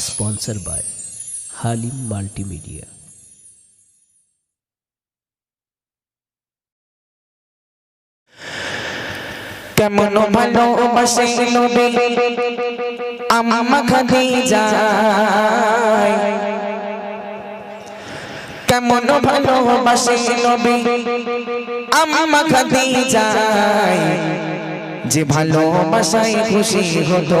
Sponsor by Halim multimedia. কেমন ভালোবাসে নবী আম্মা খাদিজা। কেমন ভালোবাসে নবী আম্মা খাদিজা। যে ভালোবাসায় খুশি হতো।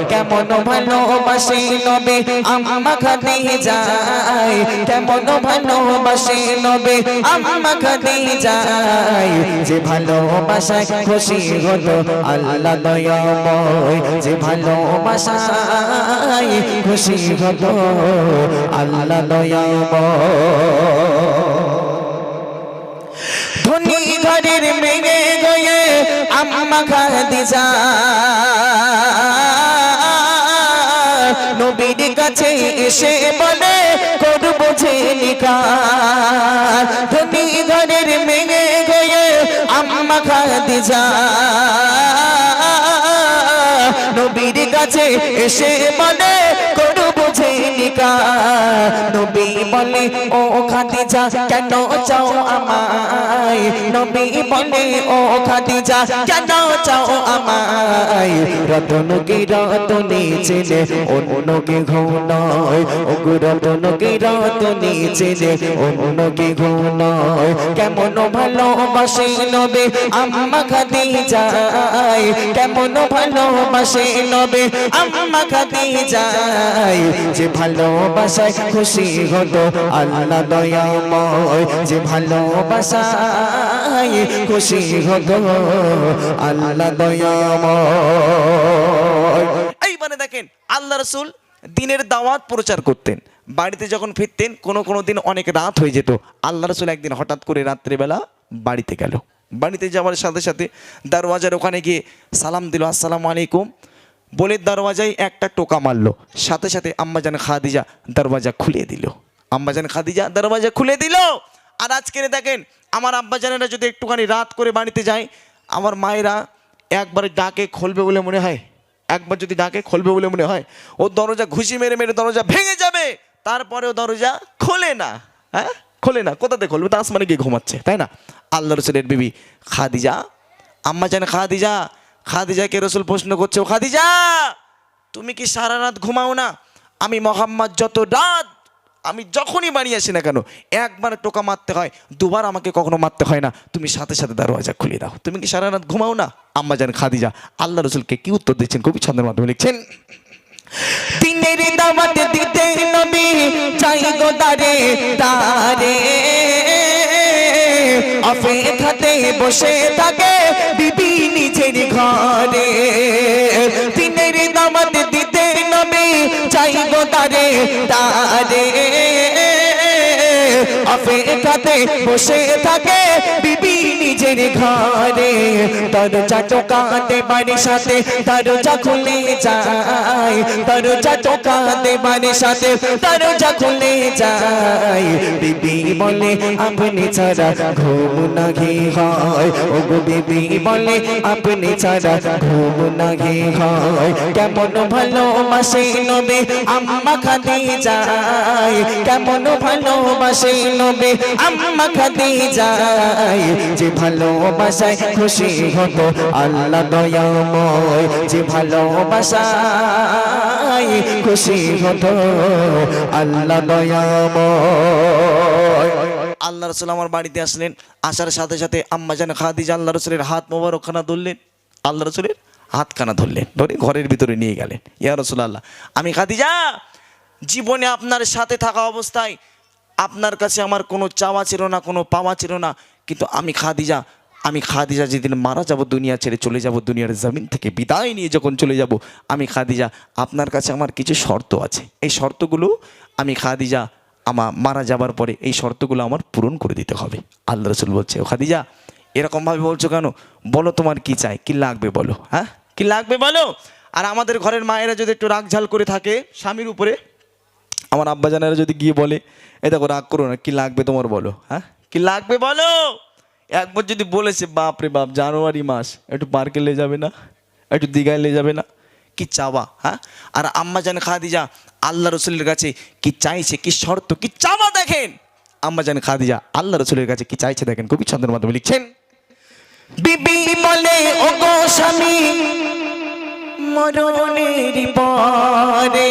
ভালোবাসে নবী, আম্মা খাদিজা কেমন ভালোবাসে নবী, আম্মা খাদিজা যে ভালোবাসায় খুশি হলো আল্লাহ দয়াময়। যে ভালোবাসায় খুশি হলো আল্লাহ দয়াময়। ধনী ঘরের মেয়ে গয়ে আম্মা খাদিজা নবীর এসে বলে করব যে নিকার। ধনী ঘরের মেয়ে গয়ে আম্মা খাদিজা। নবীর কাছে এসে বলে করব যে নিকার নবী বলে, ও খাদিজা, কেন চাও আমায়? নবী বলে, ও খাদিজা, কেন চাও আমায়? রতন কি রতনে চেনে, অন্য কি ও রতন কি রতনে চেনে, অন্য কি কেমন ভালোবাসে নবে আম্মা খাদিজা কেমন ভালোবাসে নবে আম্মা খাদিজা যে ভালোবাসায় খুশি হতো, আল্লাহ দয়াময় যে ভালোবাসায় খুশি হতো, আল্লাহ দয়াময়। এইবারে দেখেন, আল্লাহ রসুল দিনের দাওয়াত প্রচার করতেন। বাড়িতে যখন ফিরতেন, কোনো কোনো দিন অনেক রাত হয়ে যেত। আল্লাহ রসুল একদিন হঠাৎ করে রাত্রেবেলা বাড়িতে গেল। বাড়িতে যাওয়ার সাথে সাথে দরওয়াজার ওখানে গিয়ে সালাম দিল, আসসালামু আলাইকুম। বলে দরওয়াজায় একটা টোকা মারলো। সাথে সাথে আম্মাজান খাদিজা দরওয়াজা খুলে দিল। আম্মাজান খাদিজা দরওয়াজা খুলে দিল। আর আজকের দেখেন, আমার আব্বাজানেরা যদি একটুখানি রাত করে বাড়িতে যায়, আমার মায়েরা একবার ডাকে খুলবে বলে মনে হয়। একবার যদি ডাকে খুলবে বলে মনে হয়, ও দরজা ঘুষি মেরে মেরে দরজা ভেঙে যাবে। তারপরেও দরজা খোলে না। হ্যাঁ? খোলে না। কোথাতে খুলবে? তো আসমানে গিয়ে ঘুমাচ্ছে, তাই না? আল্লাহ রসুলের বিবি খাদিজা আম্মা জানে খাদিজা খাদিজাকে রসুল প্রশ্ন করছে, ও খাদিজা, তুমি কি সারা রাত ঘুমাও না? আমি মোহাম্মদ যত রাত, আমি যখনই বাড়ি আসি না কেন, একবার টোকা মারতে হয়, দুবার আমাকে কখনো মারতে হয় না। তুমি সাথে সাথে দরওয়াজা খুলে দাও। তুমি কি সারা রাত ঘুমাও না? আম্মা জান, খাদিজা, আল্লাহ রসুলকে কি উত্তর দিচ্ছেন? কবি ছন্দের মাধ্যমে লিখছেন বসে থাকে ঘরে। দিনের দামাত দিতে নবী চাইব তারে তারে। অপেক্ষাতে বসে থাকে বিবি নিজের ঘরে। দরজা টোকাতে বাড়ির সাথে দরজা খুলে যায়। দরজা টোকাতে বাড়ির সাথে দরজা খুলে যায়। বিবি বলে, আপনি ছাড়া ঘুম নাহি হয়? ও গো বিবি বলে, আপনি ছাড়া ঘুম নাহি হয়? কেমন ভালোবাসে নবে আম্মা খাদি যায় কেমন ভালোবাসে নবে, আম্মা খাদি যায় যে ভালোবাসায় খুশি হতো, আল্লাহ দয়াময়, যে ভালোবাসায় খুশি হতো, আল্লাহ দয়াময়। আল্লাহ রসুল আমার বাড়িতে আসলেন, আসার সাথে সাথে আম্মা জান খাদিজা আল্লাহ রসুলের হাত মোবারকখানা ধরলেন, আল্লাহ রসুলের হাতখানা ধরলেন, ধরে ঘরের ভিতরে নিয়ে গেলেন। ইয়া রসুল আল্লাহ আমি খাদিজা, জীবনে আপনার সাথে থাকা অবস্থায় আপনার কাছে আমার কোনো চাওয়া ছিল না, কোনো পাওয়া ছিল না। কিন্তু আমি খাদিজা আমি খাদিজা যেদিন মারা যাব দুনিয়া ছেড়ে চলে যাব, দুনিয়ার জমিন থেকে বিদায় নিয়ে যখন চলে যাব, আমি খাদিজা, আপনার কাছে আমার কিছু শর্ত আছে। এই শর্তগুলো আমি খাদিজা, আমা, মারা যাবার পরে এই শর্তগুলো আমার পূরণ করে দিতে হবে। আল্লাহ রসুল বলছে, ও খাদিজা, এরকমভাবে বলছো কেন? বলো তোমার কি চাই, কি লাগবে বলো হ্যাঁ? কি লাগবে বলো? আর আমাদের ঘরের মায়েরা যদি একটু রাগঝাল করে থাকে, স্বামীর উপরে আমার আব্বাজানেরা যদি গিয়ে বলে এ দেখো, রাগ করো না, কি লাগবে তোমার বলো? হ্যাঁ? কি লাগবে বলো? একবার যদি বলেছে, বাপ রে বাপ, জানুয়ারি মাস, একটু পার্কে লে যাবে না? একটু দীঘায় লে যাবে না? কি চাওয়া হ্যাঁ? আর আম্মা জান খাদিজা, আল্লাহ রসুলের কাছে কি চাইছে, কি শর্ত, কি চাওয়া দেখেন? আম্মা জান খাদিজা, আল্লাহ রসুলের কাছে কি চাইছে দেখেন? কবি ছন্দের মাধ্যমে লিখছেন, বিবি বলে ও গো স্বামী, মরণের পরে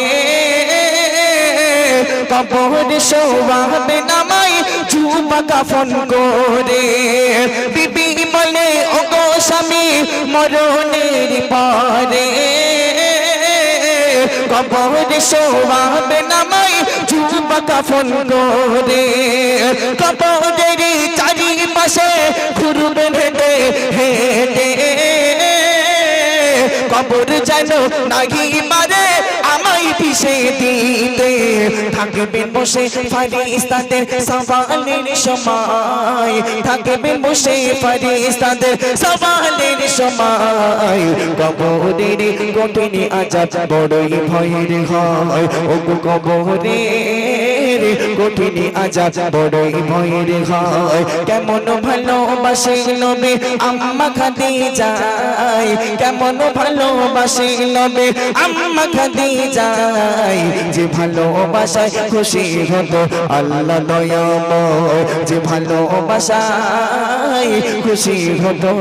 কবর শোভাবে নামাই চুপা কাফন করে। বিবি বলে ও গো স্বামী, মরণের পরে। কবর শোভাবে নামাই চুপা কাফন করে। কবরের চারিপাশে ঘুরবে হেঁটে হেঁটে। কবর যেন নাহি মারে আমায় পিছে দিতে থাকবে বসে ফারিস্তাদের সওয়ালের সময়। থাকবেন বসে ফারিস্তাদের সওয়ালের সময়। কবরের কঠিন আজাব বড়ই ভয়ের হয়। ও কবরের কঠিন আজাব বড়ই ভয়ের হয়। কেমন ভালোবাসে নবে আম্মা খাদি যায় কেমন ভালোবাসে নবে আম্মা খাদি যায় যে ভালোবাসায় খুশি হতো আল্লাহ দয়াময় যে ভালোবাসায় খুশি হতো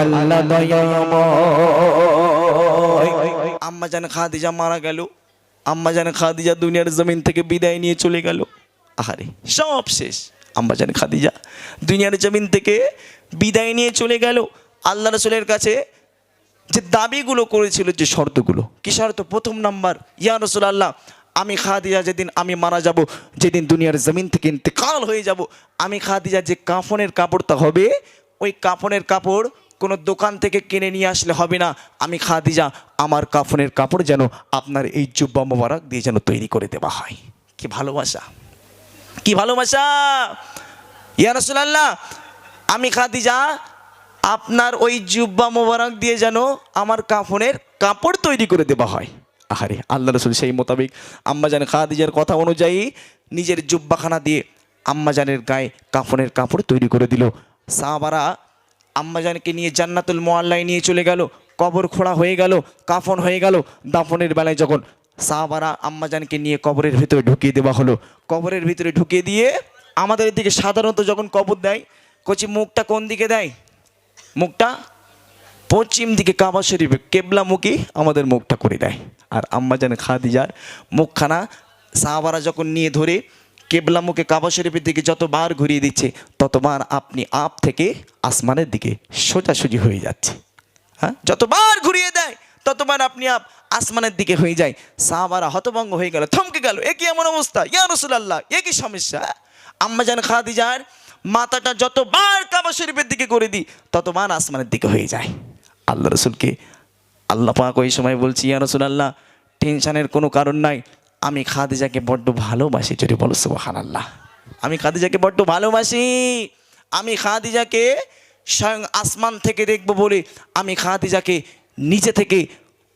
আল্লাহ দয়াময় আম্মা জান খাদিজা মারা গেল। আম্মা জান খাদিজা দুনিয়ার জমিন থেকে বিদায় নিয়ে চলে গেল। আহারে, সব শেষ। আম্মা জান খাদিজা দুনিয়ার জমিন থেকে বিদায় নিয়ে চলে গেল। আল্লাহ রসুলের কাছে যে দাবিগুলো করেছিল, যে শর্তগুলো, কি শর্ত? প্রথম নাম্বার, ইয়া রসুল আল্লাহ আমি খাদিজা যেদিন আমি মারা যাব, যেদিন দুনিয়ার জমিন থেকে ইন্তেকাল হয়ে যাব, আমি খাদিজা যে কাফনের কাপড়টা হবে, ওই কাফনের কাপড় কোনো দোকান থেকে কিনে নিয়ে আসলে হবে না। আমি খাদিজা, আমার কাফনের কাপড় যেন আপনার এই জুব্বা মোবারক দিয়ে যেন তৈরি করে দেওয়া হয়। কি ভালোবাসা। কি ভালোবাসা। ইয়া রাসূলুল্লাহ, আমি খাদিজা, আপনার ওই জুব্বা মোবারক দিয়ে যেন আমার কাফনের কাপড় তৈরি করে দেওয়া হয়। আহারে, আল্লাহ রসুল সেই মোতাবেক আম্মাজান খাদিজার কথা অনুযায়ী নিজের জুব্বাখানা দিয়ে আম্মাজানের গায়ে কাফনের কাপড় তৈরি করে দিল। সাহাবারা আম্মাজানকে নিয়ে জান্নাতুল মোয়াল্লায় নিয়ে চলে গেল, কবর খোঁড়া হয়ে গেল, কাফন হয়ে গেল। দাফনের বেলায় যখন সাহাবারা আম্মাজানকে নিয়ে কবরের ভিতরে ঢুকিয়ে দেওয়া হলো, কবরের ভিতরে ঢুকিয়ে দিয়ে আমাদের দিকে সাধারণত যখন কবর দেয়, কচি মুখটা কোন দিকে দেয়? মুখটা পশ্চিম দিকে কাবা শরীফে কেবলামুখী আমাদের মুখটা করে দেয়। আর আম্মাজান খাদিজার মুখখানা সাহাবারা যখন নিয়ে ধরে কেবলামুখে কাবা শরীফের দিকে যতবার ঘুরিয়ে দিচ্ছে, ততবার আপনি আপ থেকে আসমানের দিকে সোজাসুজি হয়ে যাচ্ছে। হ্যাঁ? যতবার ঘুরিয়ে দেয়, ততবার আপনি আপ আসমানের দিকে হয়ে যায়। সাহাবারা হতভঙ্গ হয়ে গেল, থমকে গেল, এ কি এমন অবস্থা? ইয়া রসুলাল্লাহ, এ কি সমস্যা? আম্মাজান খাদিজার মাথাটা যতবার কাবা শরীফের দিকে করে দিই, ততবার আসমানের দিকে হয়ে যায়। আল্লাহ রসুলকে, আল্লাহ পাক ওই সময় বলছি, ইয়া রসুলাল্লাহ, টেনশনের কোনো কারণ নাই আমি খাদিজাকে বড্ড ভালোবাসি, যদি বলো সুবহান আল্লাহ আমি খাদিজাকে বড্ড ভালোবাসি। আমি খাদিজাকে স্বয়ং আসমান থেকে দেখব বলে আমি খাদিজাকে নিচে থেকে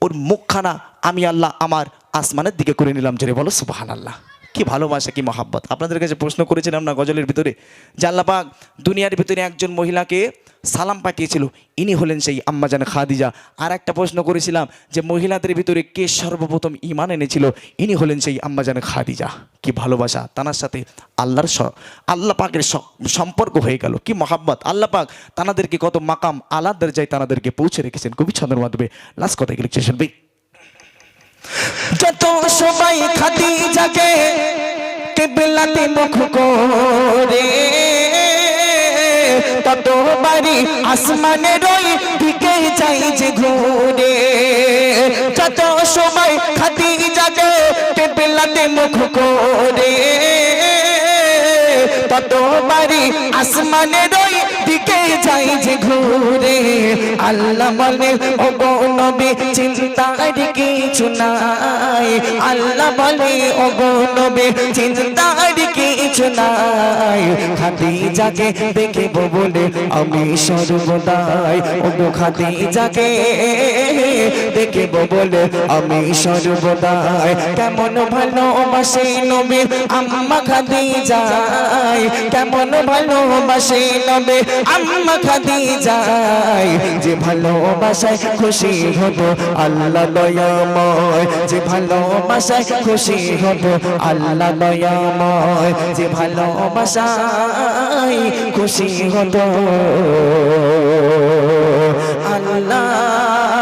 ওর মুখখানা আমি আল্লাহ আমার আসমানের দিকে করে নিলাম জোরে বলো সুবহান আল্লাহ কি ভালোবাসা, কি মহাব্বত? আপনাদের কাছে প্রশ্ন করেছিলাম না গজলের ভিতরে? পাক দুনিয়ার ভিতরে একজন মহিলাকে সালাম পাঠিয়েছিল, ইনি হলেন সেই আম্মাজান খাদিজা। আর একটা প্রশ্ন করেছিলাম যে মহিলাদের ভিতরে কে সর্বপ্রথম ইমান এনেছিল, ইনি হলেন সেই আম্মাজান খাদিজা। কি ভালোবাসা? তানার সাথে আল্লাহর আল্লাহ পাকের সম্পর্ক হয়ে গেল। কি মহাব্বত? আল্লাহ পাক তানাদেরকে কত মাকাম আলাদ দরজায় তানাদেরকে পৌঁছে রেখেছেন। কবি ছন্দের মাধ্যমে লাস্ট কথা লিখছে শুনবি যত সবাই খাতি যাকে কেবলাতে মুখ করে। তত বাড়ি আসমানের ওই দিকে যাই যে ঘুরে। যত সবাই খাতি যাকে কেবলাতে মুখ করে। তত বাড়ি আসমানের ওই দিকে যাই যে ঘুরে? আল্লাহ বলে ও গো চিন্তার কিছু নাই। আল্লাহ বলে ও গো চিন্তার কিছু নাই। খাদিজাকে দেখব বলে আমি সর্বদাই। ও গো খাদিজাকে দেখব বলে আমি সর্বদাই। কেমন ভালোবাসে নবী আম্মা খাদিজাই। কেমন ভালোবাসে নবী আম্মা খাদিজাই যে ভালোবাসায় খুশি হব, আল্লাহ দয়াময়। যে ভালোবাসায় খুশি হব, আল্লাহ দয়াময়। যে ভালোবাসায় খুশি হব, আল্লাহ